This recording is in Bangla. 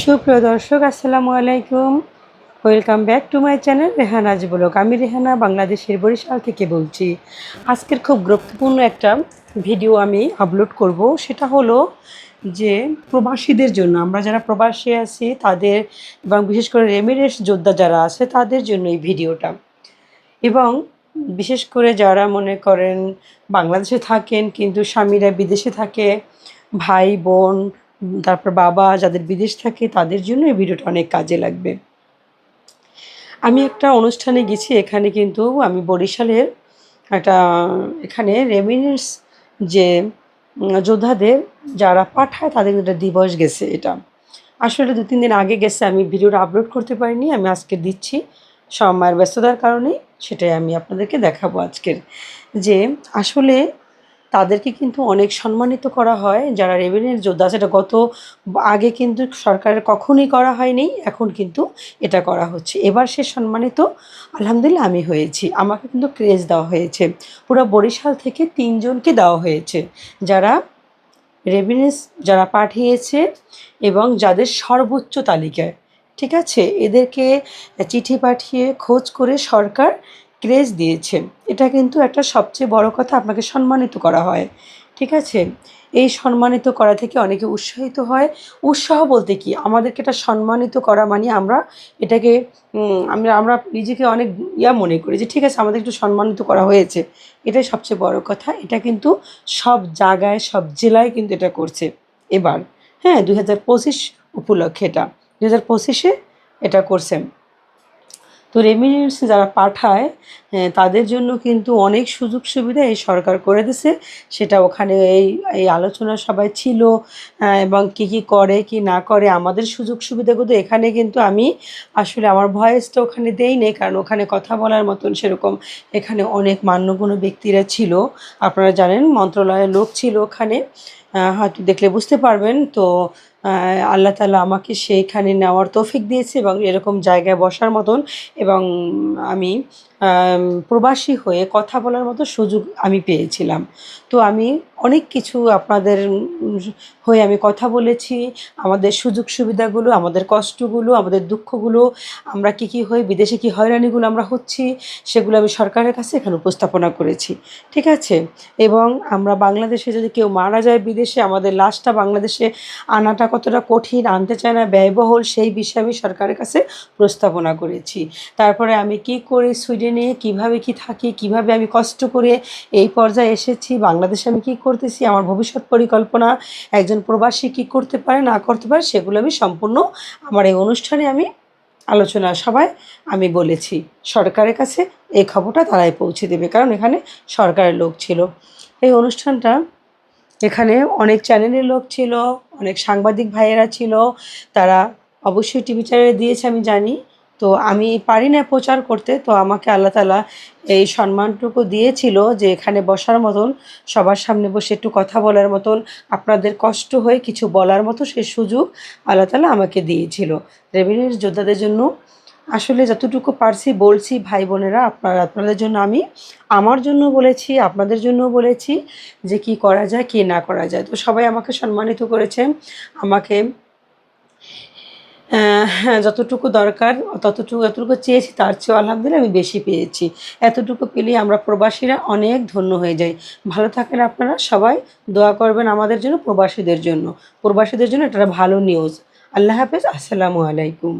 সুপ্রিয় দর্শক, আসসালামু আলাইকুম। Welcome back to my channel Rehana's blog আমি রেহানা, বাংলাদেশের বরিশাল থেকে বলছি। আজকের খুব গুরুত্বপূর্ণ একটা ভিডিও আমি আপলোড করব। সেটা হলো যে, প্রবাসীদের জন্য, আমরা যারা প্রবাসী আছি, তাদের এবং বিশেষ করে রেমিরেস যোদ্ধা যারা আছে, তাদের জন্য এই ভিডিওটা এবং বিশেষ করে যারা মনে করেন বাংলাদেশে থাকেন, কিন্তু স্বামীরা বিদেশে থাকে, ভাই, বোন তারপর বাবা যাদের বিদেশ থাকে তাদের জন্য এই ভিডিওটা অনেক কাজে লাগবে। আমি একটা অনুষ্ঠানে গেছি, এখানে কিন্তু আমি বরিশালের একটা, এখানে রেমিনেন্স যে যোদ্ধাদের যারা পাঠায় তাদের একটা দিবস গেছে এটা। আসলে দু তিন দিন আগে গেছে, আমি ভিডিওটা আপলোড করতে পারিনি, আমি আজকে দিচ্ছি। সময়ের ব্যস্ততার কারণে সেটাই আমি আপনাদেরকে দেখাবো আজকের। যে আসলে তাদেরকে কিন্তু অনেক সম্মানিত করা হয়। যারা রেভিনিউর যোদ্ধা সেটা গত আগে কিন্তু সরকারের কখনোই করা হয়নি, এখন কিন্তু এটা করা হচ্ছে। এবার সে সম্মানিত, আলহামদুলিল্লাহ আমি হয়েছি। আমাকে কিন্তু ক্রেজ দেওয়া হয়েছে। পুরো বরিশাল থেকে তিনজনকে দেওয়া হয়েছে। যারা রেভিনিউস যারা পাঠিয়েছে এবং যাদের সর্বোচ্চ তালিকায়, ঠিক আছে? এদেরকে চিঠি পাঠিয়ে খোঁজ করে সরকার ক্রেজ দিয়েছে। এটা কিন্তু একটা সবচেয়ে বড় কথা, আপনাকে সম্মানিত করা হয়। ঠিক আছে? এই সম্মানিত করা থেকে অনেকে উৎসাহিত হয়। উৎসাহ বলতে কি? আমাদেরকে এটা সম্মানিত করা মানে আমরা এটাকে আমরা আমরা নিজেকে অনেক ইয়া মনে করি যে, ঠিক আছে, আমাদের একটু সম্মানিত করা হয়েছে। এটাই সবচেয়ে বড় কথা। এটা কিন্তু সব জায়গায়, সব জেলায় কিন্তু এটা করছে। এবার হ্যাঁ দু হাজার পঁচিশ উপলক্ষে এটা। দু হাজার পঁচিশে এটা করছে। তো রেমিটেন্স যারা পাঠায় তাদের জন্য কিন্তু অনেক সুযোগ সুবিধা এই সরকার করে দিছে সেটা ওখানে এই এই আলোচনা সবাই ছিল এবং কি কি করে, কি না করে, আমাদের সুযোগ সুবিধাগুলো এখানে কিন্তু আমি আসলে আমার ভয়েসটা ওখানে দেই নেই, কারণ ওখানে কথা বলার মতন সেরকম এখানে অনেক মান্যগুণ ব্যক্তিরা ছিল। আপনারা জানেন মন্ত্রণালয়ের লোক ছিল ওখানে। হয়তো দেখলে বুঝতে পারবেন। তো আল্লাহ তালা আমাকে সেইখানে নেওয়ার তৌফিক দিয়েছে এবং এরকম জায়গায় বসার মতন এবং আমি, প্রবাসী হয়ে কথা বলার মতো সুযোগ আমি পেয়েছিলাম। তো আমি অনেক কিছু আপনাদের হয়ে আমি কথা বলেছি। আমাদের সুযোগ সুবিধাগুলো, আমাদের কষ্টগুলো, আমাদের দুঃখগুলো, আমরা কি কি হয়ে বিদেশে কি হয়রানিগুলো আমরা হচ্ছি, সেগুলো আমি সরকারের কাছে এখানে উপস্থাপনা করেছি। ঠিক আছে? এবং আমরা বাংলাদেশে যদি কেউ মারা যায় বিদেশে, আমাদের লাশটা বাংলাদেশে আনাটা কতটা কঠিন, আনতে চায় না, ব্যয়বহুল, সেই বিষয়ে আমি সরকারের কাছে প্রস্তাবনা করেছি। তারপরে আমি কি করি সুইডেনে, কীভাবে কি থাকি, কীভাবে আমি কষ্ট করে এই পর্যায়ে এসেছি, বাংলাদেশে আমি কি করতেছি, আমার ভবিষ্যৎ পরিকল্পনা, একজন প্রবাসী কি করতে পারে, না করতে পারে, সেগুলো আমি সম্পূর্ণ আমার এই অনুষ্ঠানে আমি আলোচনা সবাই আমি বলেছি। সরকারের কাছে এই খবরটা তারাই পৌঁছে দেবে, কারণ এখানে সরকারের লোক ছিল। এই অনুষ্ঠানটা এখানে অনেক চ্যানেলের লোক ছিল, অনেক সাংবাদিক ভাইয়েরা ছিল, তারা অবশ্যই টিভি চ্যানেলে দিয়েছে, আমি জানি। তো আমি পারি না প্রচার করতে। তো আমাকে আল্লাহ তালা এই সম্মানটুকু দিয়েছিল যে এখানে বসার মতন, সবার সামনে বসে একটু কথা বলার মতন, আপনাদের কষ্ট হয়ে কিছু বলার মতো সে সুযোগ আল্লাহ তালা আমাকে দিয়েছিল। রেভিনিউর যোদ্ধাদের জন্য আসলে যতটুকু পারছি বলছি ভাই বোনেরা, আপনারা, আপনাদের জন্য আমি, আমার জন্য বলেছি, আপনাদের জন্য বলেছি যে কি করা যায়, কি না করা যায়। তো সবাই আমাকে সম্মানিত করেছে আমাকে যতটুকু দরকার, ততটুকু এতটুকু চেয়েছি, তার চেয়েও আলহামদুলিল্লাহ আমি বেশি পেয়েছি। এতটুকু পেলেই আমরা প্রবাসীরা অনেক ধন্য হয়ে যাই। ভালো থাকেন আপনারা সবাই, দোয়া করবেন আমাদের জন্য প্রবাসীদের জন্য। প্রবাসীদের জন্য এটা ভালো নিউজ আল্লাহ হাফেজ, আসসালামু আলাইকুম।